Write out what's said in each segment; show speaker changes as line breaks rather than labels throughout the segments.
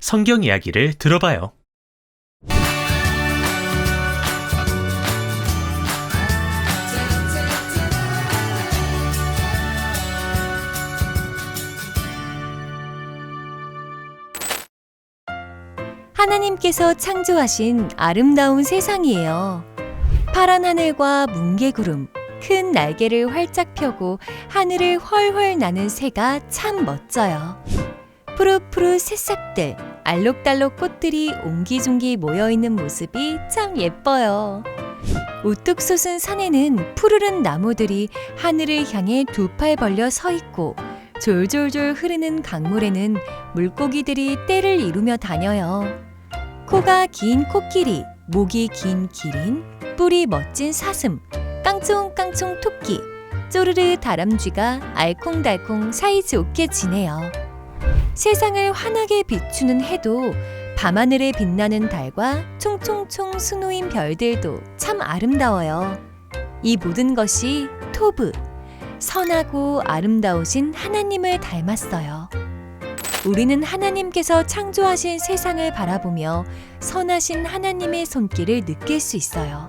성경 이야기를 들어봐요.
하나님께서 창조하신 아름다운 세상이에요. 파란 하늘과 뭉게구름, 큰 날개를 활짝 펴고 하늘을 훨훨 나는 새가 참 멋져요. 푸릇푸릇 새싹들, 알록달록 꽃들이 옹기종기 모여 있는 모습이 참 예뻐요. 우뚝 솟은 산에는 푸르른 나무들이 하늘을 향해 두 팔 벌려 서 있고 졸졸졸 흐르는 강물에는 물고기들이 떼를 이루며 다녀요. 코가 긴 코끼리, 목이 긴 기린, 뿔이 멋진 사슴, 깡총깡총 토끼, 쪼르르 다람쥐가 알콩달콩 사이좋게 지내요. 세상을 환하게 비추는 해도 밤하늘에 빛나는 달과 총총총 수놓인 별들도 참 아름다워요. 이 모든 것이 토브, 선하고 아름다우신 하나님을 닮았어요. 우리는 하나님께서 창조하신 세상을 바라보며 선하신 하나님의 손길을 느낄 수 있어요.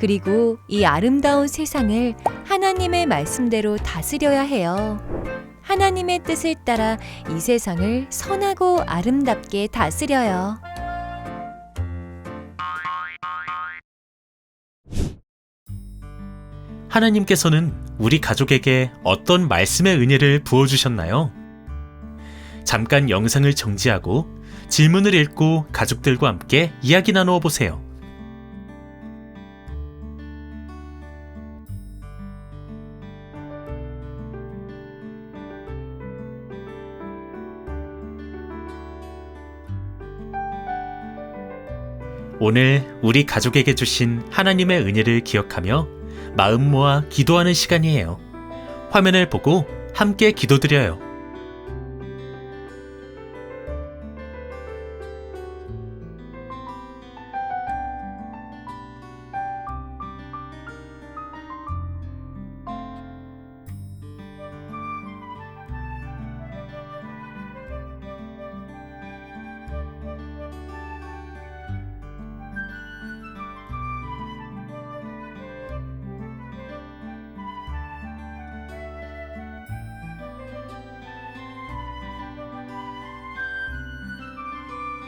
그리고 이 아름다운 세상을 하나님의 말씀대로 다스려야 해요. 하나님의 뜻을 따라 이 세상을 선하고 아름답게 다스려요.
하나님께서는 우리 가족에게 어떤 말씀의 은혜를 부어주셨나요? 잠깐 영상을 정지하고 질문을 읽고 가족들과 함께 이야기 나누어 보세요. 오늘 우리 가족에게 주신 하나님의 은혜를 기억하며 마음 모아 기도하는 시간이에요. 화면을 보고 함께 기도드려요.